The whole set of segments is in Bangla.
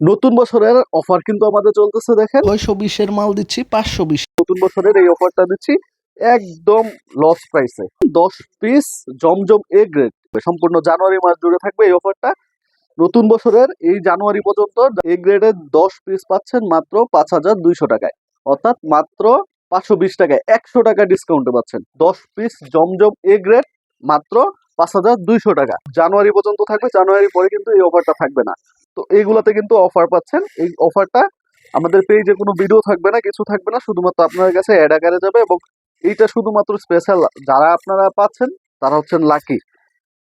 নতুন বছরের অফার কিন্তু আমাদের চলতেছে দেখেন। ছয়শো বিশের মাল দিচ্ছি পাঁচশো বিশ। নতুন বছরের এই অফারটা দিচ্ছি একদম লস প্রাইসে দশ পিস জমজম এ গ্রেড সম্পূর্ণ জানুয়ারি মাস জুড়ে থাকবে এই অফারটা নতুন বছরের এই জানুয়ারি পর্যন্ত এ গ্রেডের দশ পিস পাচ্ছেন মাত্র পাঁচ হাজার দুইশো টাকায়। অর্থাৎ মাত্র পাঁচশো বিশ টাকায় একশো টাকা ডিসকাউন্টে পাচ্ছেন। দশ পিস জমজম এ গ্রেড মাত্র পাঁচ হাজার দুইশো টাকা। জানুয়ারি পর্যন্ত থাকবে জানুয়ারি পরে কিন্তু এই অফারটা থাকবে না। তো এইগুলাতে কিন্তু অফার পাচ্ছেন। এই অফারটা আমাদের পেজে কোনো ভিডিও থাকবে না, কিছু থাকবে না। শুধুমাত্র আপনার কাছে অ্যাড আকারে যাবে এবং এইটা শুধুমাত্র স্পেশাল যারা আপনারা পাচ্ছেন, তারা হচ্ছেন লাকি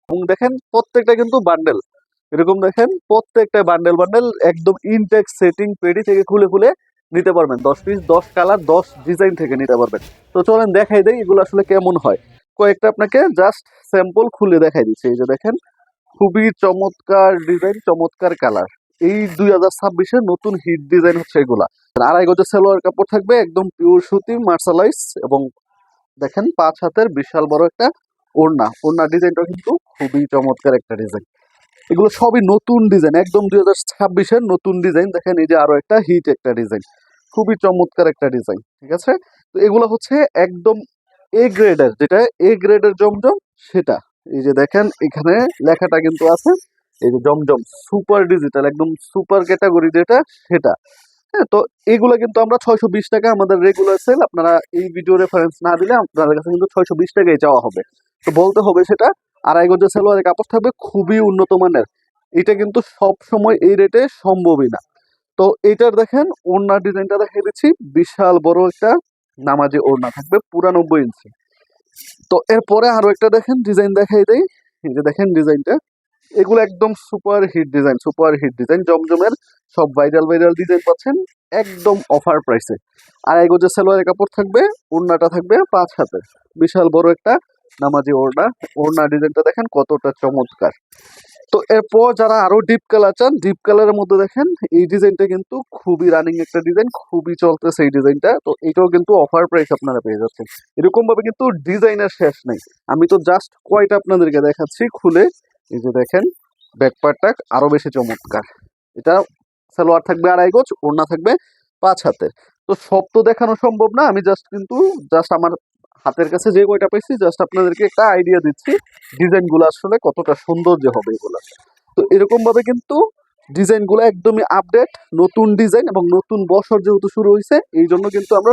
এবং দেখেন প্রত্যেকটা কিন্তু বান্ডেল এরকম দেখেন প্রত্যেকটা বান্ডেল বান্ডেল একদম ইনটেক সেটিং পেডি থেকে খুলে খুলে নিতে পারবেন। দশ পিস দশ কালার দশ ডিজাইন থেকে নিতে পারবেন। তো চলেন দেখাই দেয় এগুলো আসলে কেমন হয়। কয়েকটা আপনাকে জাস্ট স্যাম্পল খুলে দেখাই দিচ্ছি। এই যে দেখেন খুবই চমৎকার ডিজাইন চমৎকার কালার এই দুই হাজার ছাব্বিশের নতুন হিট ডিজাইন হচ্ছে এগুলা। আড়াই গজের সালোয়ার কাপড় থাকবে, একদম পিওর সুতি মার্শালাইজ এবং দেখেন পাঁচ হাতের বিশাল বড় একটা ওড়না। ওড়না ডিজাইনটা কিন্তু খুবই চমৎকার একটা ডিজাইন এগুলো সবই নতুন ডিজাইন একদম দুই হাজার ছাব্বিশের নতুন ডিজাইন দেখেন এই যে আরও একটা হিট একটা ডিজাইন খুবই চমৎকার একটা ডিজাইন ঠিক আছে? তো এগুলো হচ্ছে একদম এ গ্রেডের যেটা এ গ্রেডের জমজম, সেটা। এই যে দেখেন, এখানে লেখাটা কিন্তু আছে, এই যে জমজম, সুপার ডিজিটাল, একদম সুপার ক্যাটাগরি যেটা, সেটা। হ্যাঁ তো এগুলো কিন্তু আমরা ছয়শো বিশ টাকা আমাদের রেগুলার সেল আপনারা এই ভিডিও রেফারেন্স না দিলে আপনাদের কাছে কিন্তু ছয়শো বিশ টাকায় যাওয়া হবে। তো বলতে হবে সেটা, আড়াই গজের সেলোয়ারের কাপড় থাকবে, খুবই উন্নত মানের। এটা কিন্তু সব সময় এই রেটে সম্ভবই না। তো এইটার দেখেন, ওড়নার ডিজাইনটা দেখিয়ে দিচ্ছি, বিশাল বড় একটা নামাজে ওড়না থাকবে, পুরানব্বই ইঞ্চি। তো এরপরে আরও একটা দেখেন ডিজাইন দেখাই দেয় এই যে দেখেন ডিজাইনটা এগুলো একদম super hit design super hit design জমজমের সব ভাইরাল ভাইরাল ডিজাইন পাচ্ছেন একদম অফার প্রাইসে আর এগো যে সালোয়ারের কাপড় থাকবে, ওড়নাটা থাকবে পাঁচ হাতে। বিশাল বড় একটা নামাজি ওড়না। ওড়না ডিজাইনটা দেখেন কতটা চমৎকার। তো এরপর যারা আরও ডিপ কালার চান ডিপ কালারের মধ্যে দেখেন, এই ডিজাইনটা কিন্তু খুবই রানিং একটা ডিজাইন খুবই চলতেছে এই ডিজাইনটা। তো এটাও কিন্তু অফার প্রাইস আপনারা পেয়ে যাচ্ছেন। এরকম ভাবে কিন্তু ডিজাইনের শেষ নেই। আমি তো জাস্ট কয়টা আপনাদেরকে দেখাচ্ছি খুলে। এই যে দেখেন ব্যাকপার্টটা আরও বেশি চমৎকার। এটা সালোয়ার থাকবে আড়াই গোছ ওড়না থাকবে পাঁচ হাতের। তো সব তো দেখানো সম্ভব না, আমি জাস্ট কিন্তু জাস্ট আমার হাতের কাছে যে কয়টা পাইছি জাস্ট আপনাদেরকে একটা আইডিয়া দিচ্ছি ডিজাইনগুলো আসলে কতটা সুন্দর যে হবে এগুলো। তো এরকম ভাবে কিন্তু ডিজাইনগুলো একদমই আপডেট নতুন ডিজাইন এবং নতুন বছর যেহেতু শুরু হয়েছে এই জন্য কিন্তু আমরা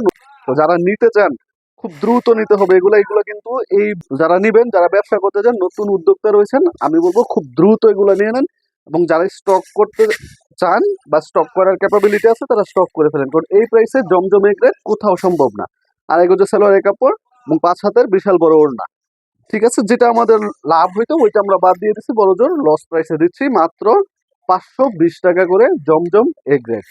যারা নিতে চান, খুব দ্রুত নিতে হবে এগুলো। এগুলো কিন্তু এই যারা নিবেন, যারা ব্যবসা করতে চান, নতুন উদ্যোক্তা রয়েছেন, আমি বলব খুব দ্রুত এগুলো নিয়ে নেন এবং যারা স্টক করতে চান বা স্টক করার ক্যাপাবিলিটি আছে, তারা স্টক করে ফেলেন। কারণ এই প্রাইসে জমজমে গ্রেড কোথাও সম্ভব না। আর এগুলো সালোয়ারের কাপড় এবং পাঁচ হাতের বিশাল বড় ওড়না। ঠিক আছে? যেটা আমাদের লাভ হইতো, ওইটা আমরা বাদ দিয়ে দিচ্ছি বড় জোর লস প্রাইসে দিচ্ছি মাত্র পাঁচশো বিশ টাকা করে জমজম এগ গ্রেড